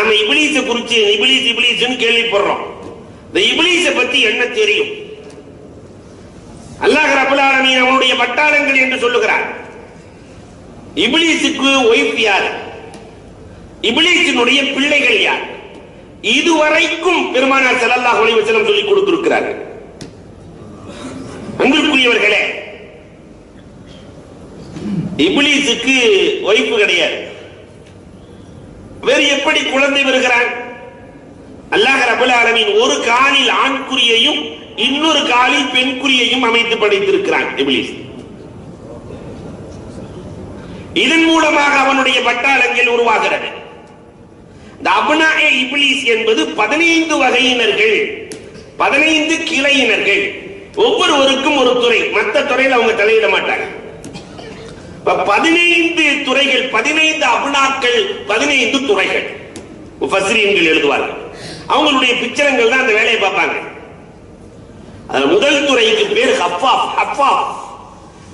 நாம இபிலீஸ குறிச்சு இபிலீஸ் இபிலீஸ்னு கேள்விப்படுறோம். இந்த இபிலீஸ பத்தி என்ன தெரியும்? அல்லாஹ் ரபுல் ஆலமீன் அவனுடைய வட்டாரங்கள் என்று சொல்லுகிறார். இபிலீஸுக்கு ஒய்ஃப் யார்? இபிலீஸினுடைய பிள்ளைகள் யார்? இதுவரைக்கும் பெருமானார் ஸல்லல்லாஹு அலைஹி வஸல்லம் சொல்லி கொடுத்திருக்கிறார்கள். அன்பிற்குரியவர்களே இபிலீஸுக்கு ஒய்ஃப் கிடையாது. வேறு எப்படி குழந்தை வருகிறான்? அல்லாஹ் ரபுல் ஆலமின் ஒரு காலில் ஆண்குறியையும் இன்னொரு காலில் பெண்குறியையும் அமைத்து படைத்திருக்கிறான் இபிலீஸ் இதன் மூலமாக அவனுடைய பட்டாளங்கள் உருவாகிறது. இந்த அபுனாய இபிலிஸ் என்பது பதினைந்து வகையினர்கள் பதினைந்து கிளையினர்கள். ஒவ்வொருவருக்கும் ஒரு துறை மற்ற துறையில் அவங்க தலையிட மாட்டாங்க. பதினைந்து துறைகள் பதினைந்து அபுனாக்கள் பதினைந்து துறைகள். முஃபஸ்ரீன்கள் எழுதுவார்கள். அவங்களுடைய பிச்சரங்கள் தான் அந்த வேலையை பார்ப்பாங்க. முதல் துறைக்கு பேர் ஹஃபாஃப் ஹஃபாஃப்.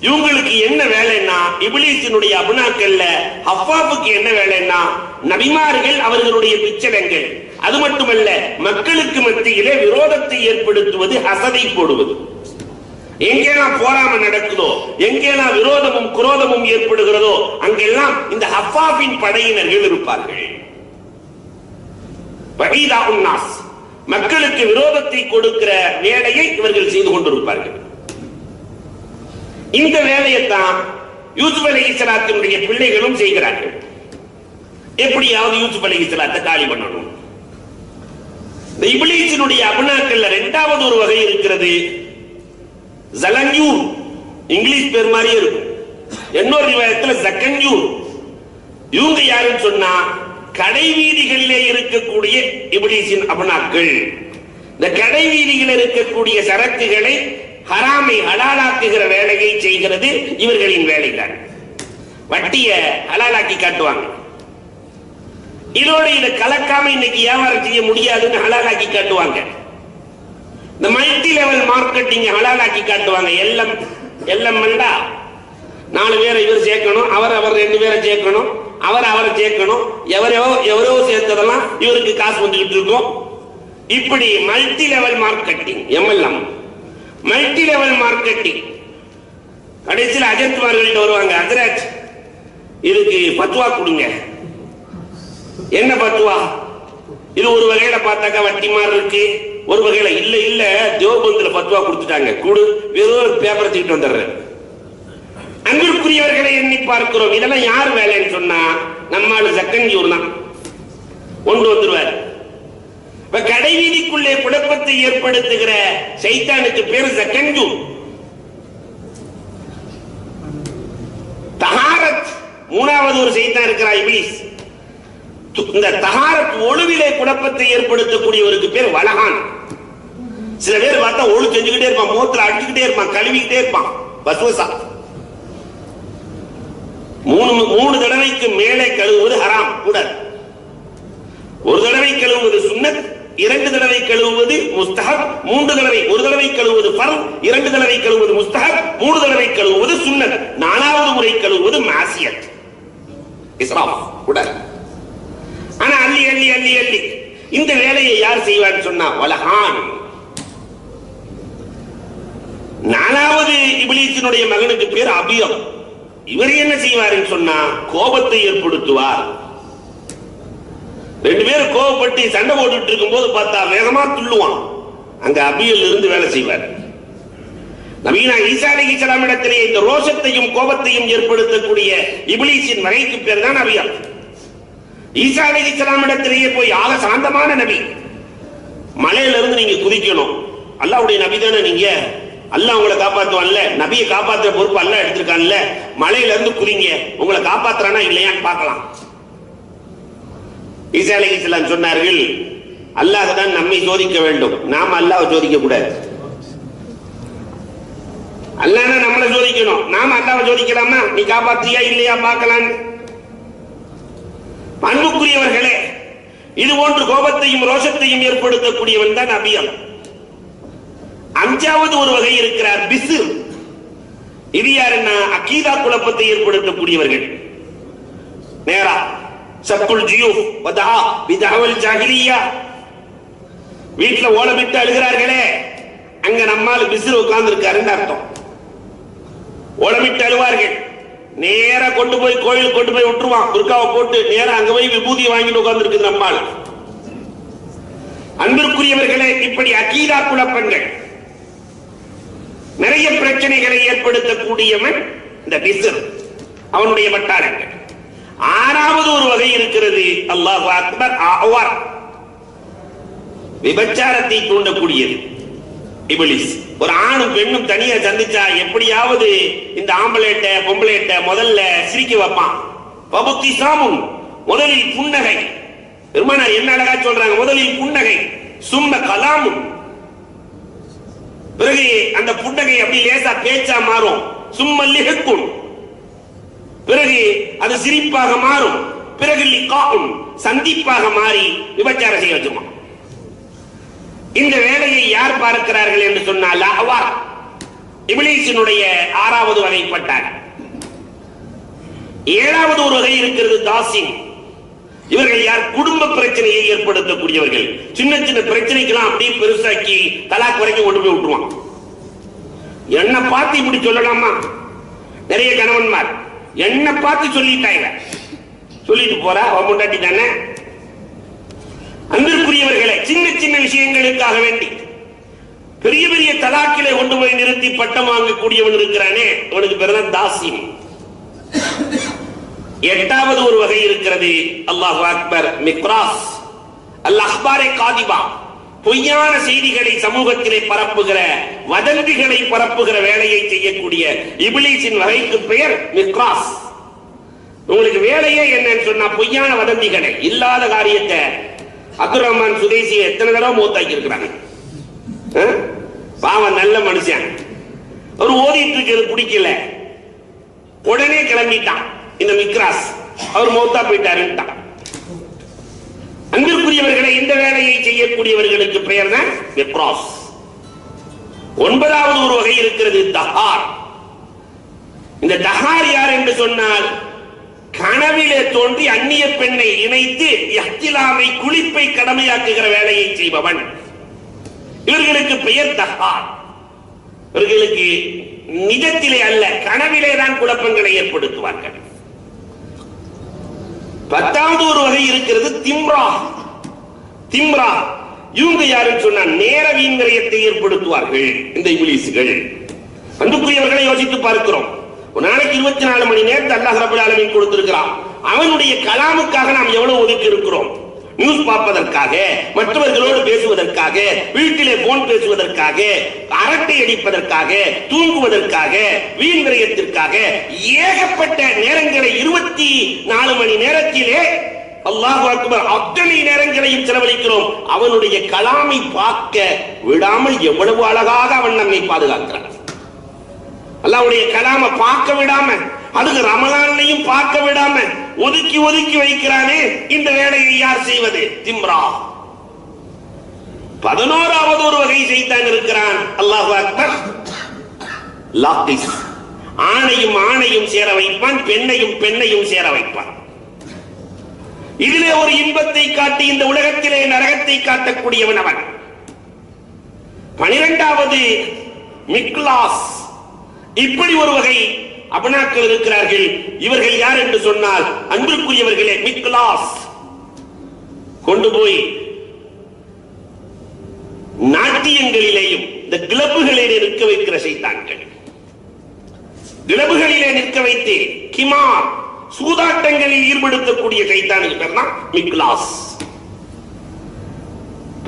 இவங்களுக்கு என்ன வேலைன்னா இபிலிசினுடைய அபுனாக்கள்ல ஹஃபாஃபுக்கு என்ன வேலைன்னா நபிமார்கள் அவர்களுடைய பிச்சரங்கள் அது மட்டுமல்ல மக்களுக்கு மத்தியிலே விரோதத்தை ஏற்படுத்துவது அசதை போடுவது. எங்கெல்லாம் போராம நடக்குதோ எங்கெல்லாம் விரோதமும் குரோதமும் ஏற்படுகிறதோ அங்கெல்லாம் இந்த ஹஃபாபின் படையினர்கள் இருப்பார்கள். மக்களுக்கு விரோதத்தை கொடுக்கிற வேலையை இவர்கள் செய்து கொண்டிருப்பார்கள். இந்த வேலையைத்தான் யூசுப் அலி இஸ்லாத்தினுடைய பிள்ளைகளும் செய்கிறார்கள். எப்படியாவது யூசுப் அலி இஸ்லாத்தை காலி பண்ணணும். இந்த இபிலீசினுடைய அபுனாக்கள்ல இரண்டாவது ஒரு வகை இருக்கிறது ஜலங்கியூர் இங்கிலீஷ் பேர் மாதிரியே இருக்கும். இன்னொரு ரிவாயத்துல ஜக்கங்கியூர் இவங்க யாருன்னு சொன்னா கடை வீதிகளிலே இருக்கக்கூடிய இபிலிசின் அபனாக்கள். இந்த கடை வீதியில் இருக்கக்கூடிய சரக்குகளை ஹராமை ஹலாலாக்குகிற வேலையை செய்கிறது இவர்களின் வேலைதான். வட்டிய ஹலாலாக்கி காட்டுவாங்க. இதோட இதை கலக்காம இன்னைக்கு வியாபாரம் செய்ய முடியாதுன்னு ஹலாலாக்கி காட்டுவாங்க. இந்த மல்டி லெவல் மார்க்கெட்டிங் ஹலாலாக்கி காட்டுவாங்க. எல்லம் எல்லம் மண்டா நாலு பேரை இவர் சேர்க்கணும் அவர் அவர் ரெண்டு பேரை சேர்க்கணும் அவர் அவரை சேர்க்கணும் எவரையோ எவரோ சேர்த்ததெல்லாம் இவருக்கு காசு வந்துகிட்டு இருக்கும். இப்படி multi level marketing MLM multi level marketing கடைசியில் அஜர்குமார்கள்ட்ட வருவாங்க அஜராஜ் இதுக்கு பத்துவா கொடுங்க. என்ன பத்துவா? இது ஒரு வகையில பார்த்தாக்கா வட்டி மாதிரி இருக்கு. ஒரு வகையில இல்ல இல்ல தேவபந்துல பத்துவா கொடுத்துட்டாங்க. கூடு வெறும் பேப்பரை தூக்கிட்டு வந்துடுறேன். அன்பிற்குரியவர்களை எண்ணி பார்க்கிறோம். இதெல்லாம் யார் வேலைன்னு சொன்னா நம்மால் சக்கன்யூர் தான் கொண்டு வந்துருவார். இப்ப கடை வீதிக்குள்ளே குழப்பத்தை ஏற்படுத்துகிற சைத்தானுக்கு பேர் சக்கன்யூர் தகாரத் மூணாவது ஒரு சைத்தான் இருக்கிறா இபிலிஸ். இந்த தஹாரத் ஒழுவிலே குழப்பத்தை ஏற்படுத்தக்கூடியவருக்கு பேர் வலகான் சில பேர் பார்த்தா ஒழு செஞ்சுக்கிட்டே இருப்பான் மூத்துல அடிச்சுக்கிட்டே இருப்பான் கழுவிக்கிட்டே இருப்பான். பசுவசா மூணு மூணு தடவைக்கு மேலே கழுவுவது ஹராம் கூட. ஒரு தடவை கழுவுவது சுண்ணத் இரண்டு தடவை கழுவுவது முஸ்தஹப் மூன்று தடவை ஒரு தடவை கழுவுவது ஃபர் இரண்டு தடவை கழுவுவது முஸ்தஹப் மூணு தடவை கழுவுவது சுண்ணத் நாலாவது முறை கழுவுவது மாசியத். இஸ்ராஃப் கூடாது அள்ளி அள்ளி அள்ளி அள்ளி. இந்த வேலையை யார் செய்வான்னு சொன்னா வலஹான். நாலாவது இபிலிசினுடைய மகனுக்கு பேர் அபியம் இவர் என்ன செய்வாருன்னு சொன்னா கோபத்தை ஏற்படுத்துவார். ரெண்டு பேரும் கோபப்பட்டு சண்டை போட்டுட்டு இருக்கும் போது பார்த்தா வேகமா துள்ளுவான். அங்க அபியல் இருந்து வேலை செய்வார். நவீனா ஈசா அலி இஸ்லாம் இடத்திலே இந்த ரோஷத்தையும் கோபத்தையும் ஏற்படுத்தக்கூடிய இபிலிசின் வகைக்கு பேர் தான் அபியம். ஈசா அலி இஸ்லாம் இடத்திலேயே போய் ஆக சாந்தமான நபி. மலையில இருந்து நீங்க குதிக்கணும். அல்லாவுடைய நபி தானே நீங்க? அல்லாஹ் உங்களை காப்பாத்துவான்ல? நபியை காப்பாத்துற பொறுப்பு அல்லா எடுத்திருக்கான்ல? மலையில இருந்து குதிங்க. உங்களை காப்பாத்துறானா இல்லையான்னு பார்க்கலாம். ஈசா அலி இஸ்லாம் சொன்னார்கள் அல்லாஹ் தான் நம்மை சோதிக்க வேண்டும். நாம அல்லாஹ் சோதிக்க கூடாது. அல்லாஹ் நம்மளை சோதிக்கணும். நாம அல்லாஹ் சோதிக்கலாமா? நீ காப்பாத்தியா இல்லையா? பார்க்கலான்னு. அன்புக்குரியவர்களே இது போன்று கோபத்தையும் ரோஷத்தையும் ஏற்படுத்தக்கூடியவன் தான் அபியம். அஞ்சாவது ஒரு வகை இருக்கிறார் பிசு. இது யாருன்னா அக்கீதா குழப்பத்தை ஏற்படுத்தக்கூடியவர்கள். நேரா சத்துல் ஜியு வதா விதாவல் ஜாகிரியா. வீட்டுல ஓலமிட்டு அழுகிறார்களே அங்க நம்மால் பிசிறு உட்கார்ந்து இருக்காருன்னு அர்த்தம். ஓலமிட்டு அழுவார்கள். நேரா கொண்டு போய் கோயில் கொண்டு போய் விட்டுருவான். புர்காவை போட்டு நேரா அங்க போய் விபூதியை வாங்கிட்டு உட்கார்ந்து நம்மால். அன்பிற்குரியவர்களே இப்படி அகீதா குழப்பங்கள் நிறைய பிரச்சனைகளை ஏற்படுத்தக்கூடியவன் இந்த பிசர் அவனுடைய வட்டாரங்கள். ஆறாவது ஒரு வகை இருக்கிறது அல்லாஹ் அக்பர் ஆவார் விபச்சாரத்தை தூண்டக்கூடியது. இபிலிஸ். ஒரு ஆணும் பெண்ணும் தனியா சந்திச்சா எப்படியாவது இந்த ஆம்பளேட்ட பொம்பளைட்ட முதல்ல சிரிக்க வைப்பான். பபுத்தி சாமும் முதலில் புன்னகை. பெருமானார் என்ன அழகா சொல்றாங்க? முதலில் புன்னகை சும்ம கலாமும். பிறகு அந்த புன்னகை அப்படி லேசா பேச்சா மாறும். சும்ம லிஹக்கும் பிறகு அது சிரிப்பாக மாறும். பிறகு லிகாவும் சந்திப்பாக மாறி விபச்சாரம் செய்ய வச்சுமா இந்த வேலையை யார் பார்க்கிறார்கள் என்று சொன்னால் அவார் இபிலிசினுடைய ஆறாவது வகைப்பட்டார். ஏழாவது ஒரு வகை இருக்கிறது தாசிங் இவர்கள் யார்? குடும்ப பிரச்சனையை ஏற்படுத்தக்கூடியவர்கள். சின்ன சின்ன பிரச்சனைக்கெல்லாம் அப்படியே பெருசாக்கி தலாக் வரைக்கும் கொண்டு போய் விட்டுருவான். என்ன பார்த்து இப்படி சொல்லலாமா? நிறைய கணவன்மார். என்ன பார்த்து சொல்லிட்டாங்க சொல்லிட்டு போறா அவன் முண்டாட்டி தானே? அன்பிற்குரியவர்களே சின்ன சின்ன விஷயங்களுக்காக வேண்டி. பெரிய பெரிய தலாக்கிலே கொண்டு போய் நிறுத்தி பட்டம் வாங்கக்கூடியவன் இருக்கிறானே அவனுக்கு பிறந்த தாசிம் எட்டாவது ஒரு வகை இருக்கிறது அல்லாஹ் அக்பர் மிக்ராஸ். அல் அஹ்பாரே காதிபா. பொய்யான செய்திகளை சமூகத்திலே பரப்புகிற வதந்திகளை பரப்புகிற வேலையை செய்யக்கூடிய இபிலிஸின் வகைக்கு பெயர் மிக்ராஸ். உங்களுக்கு வேலையே என்னன்னு சொன்னா பொய்யான வதந்திகளை இல்லாத காரியத்தை அப்துல் ரஹ்மான் சுதேசி எத்தனை தடவை மூத்தாக்கி இருக்கிறாங்க பாவம் நல்ல மனுஷன். அவர் ஓதிட்டு இருக்கிறது பிடிக்கல. உடனே கிளம்பிட்டான். இந்த மிக்ராஸ். அவர் மௌத்தா போயிட்டாருன்ட்டான். அன்பிற்குரியவர்களை இந்த வேலையை செய்யக்கூடியவர்களுக்கு பெயர் தான் மிக்ராஸ் ஒன்பதாவது ஒரு வகை இருக்கிறது தஹார். இந்த தஹார் யார் என்று சொன்னால் கனவிலே தோன்றி அந்நிய பெண்ணை இணைத்து இஹ்திலாமை குளிப்பை கடமையாக்குகிற வேலையை செய்பவன். இவர்களுக்கு பெயர் தஹார். இவர்களுக்கு நிஜத்திலே அல்ல கனவிலே தான் குழப்பங்களை ஏற்படுத்துவார்கள். பத்தாவது ஒரு வகை இருக்கிறது திம்ரா. திம்ரா இவங்க யாருன்னு சொன்னா நேர வீண்விரயத்தை ஏற்படுத்துவார்கள் இந்த இங்கிலீஷுகள் அன்புக்குரியவர்களை யோசித்து பார்க்கிறோம். ஒரு நாளைக்கு இருபத்தி நாலு மணி நேரத்தை அல்லாஹ் ரபுல் ஆலமின் கொடுத்திருக்கிறான். அவனுடைய கலாமுக்காக நாம் எவ்வளவு ஒதுக்கி இருக்கிறோம்? நியூஸ் பார்ப்பதற்காக மற்றவர்களோடு பேசுவதற்காக வீட்டிலே போன் பேசுவதற்காக அரட்டை அடிப்பதற்காக தூங்குவதற்காக வீண் விரயத்திற்காக ஏகப்பட்ட நேரங்களை இருபத்தி நாலு மணி நேரத்திலே அல்லாஹ் அக்பர் அத்தனை நேரங்களையும் செலவழிக்கிறோம். அவனுடைய கலாமை பார்க்க விடாமல் எவ்வளவு அழகாக அவன் நம்மை பாதுகாக்கிறான். அல்லாவுடைய கலாம பார்க்க விடாம அதுக்கு ரமலான்லையும் பார்க்க விடாம ஒதுக்கி ஒதுக்கி வைக்கிறானே இந்த வேலையை யார் செய்வது? திம்ரா. பதினோராவது ஒரு வகை செய்தான் இருக்கிறான். அல்லாஹ் அக்பர். லாக்கிஸ். ஆணையும் ஆணையும் சேர வைப்பான் பெண்ணையும் பெண்ணையும் சேர வைப்பான். இதிலே ஒரு இன்பத்தை காட்டி இந்த உலகத்திலே நரகத்தை காட்டக்கூடியவன் அவன். பனிரெண்டாவது மிக்லாஸ். இப்படி ஒரு வகை அபனாக்கள் இருக்கிறார்கள். இவர்கள் யார் என்று சொன்னால் அன்பிற்குரியவர்களே மிக்லாஸ் கொண்டு போய் நாட்டியங்களிலேயும் இந்த கிளப்புகளிலே நிற்க வைக்கிற செய்தான்கள் கிளப்புகளிலே நிற்க வைத்து கிமார் சூதாட்டங்களில் ஈடுபடுத்தக்கூடிய சைத்தானுக்கு பேர் தான் மிக்லாஸ்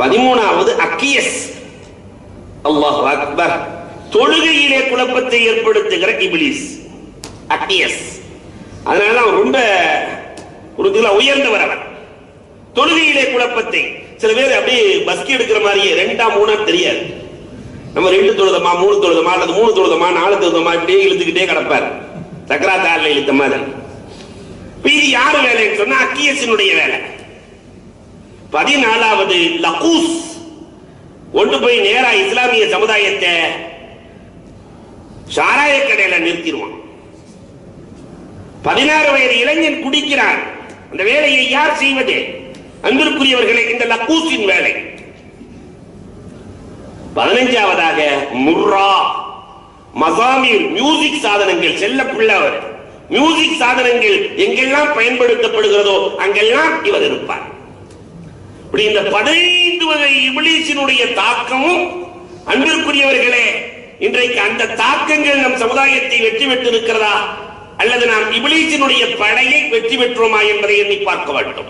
பதிமூணாவது அக்கியஸ். அல்லாஹ் அக்பர். தொழுகையிலே குழப்பத்தை ஏற்படுத்துகிற இபிலிஸ் அக்கியஸ். அதனால அவன் ரொம்ப ஒரு இதுல உயர்ந்தவர் அவன் தொழுகையிலே குழப்பத்தை. சில பேர் அப்படியே பஸ்கி எடுக்கிற மாதிரியே ரெண்டா மூணா தெரியாது. நம்ம ரெண்டு தொழுதமா மூணு தொழுதமா அல்லது மூணு தொழுதமா நாலு தொழுதமா இப்படியே இழுத்துக்கிட்டே கிடப்பார். சக்கராத்தாரில் இழுத்த மாதிரி. இது யாரு வேலைன்னு சொன்னா அக்கியசினுடைய வேலை. பதினாலாவது லகூஸ். கொண்டு போய் நேரா இஸ்லாமிய சமுதாயத்தை சாராய கடையில நிறுத்திடுவான். பதினாறு வயது இளைஞன் குடிக்கிறான். அந்த வேலையை யார் செய்வது? அன்பிற்குரியவர்களே இந்த லக்கூசின் வேலை. பதினைஞ்சாவதாக முர்ரா. மசாமீர் மியூசிக் சாதனங்கள் செல்ல பிள்ளவர் மியூசிக் சாதனங்கள் எங்கெல்லாம் பயன்படுத்தப்படுகிறதோ அங்கெல்லாம் இவர் இருப்பார். இப்படி இந்த பதினைந்து வகை இபிலிசினுடைய தாக்கமும் அன்பிற்குரியவர்களே இன்றைக்கு அந்த தாக்கங்கள் நம் சமுதாயத்தை வெற்றி பெற்றிருக்கிறதா? அல்லது நாம் இபிலீசினுடைய படையை வெற்றி பெற்றோமா என்பதை எண்ணி பார்க்க வேண்டும்.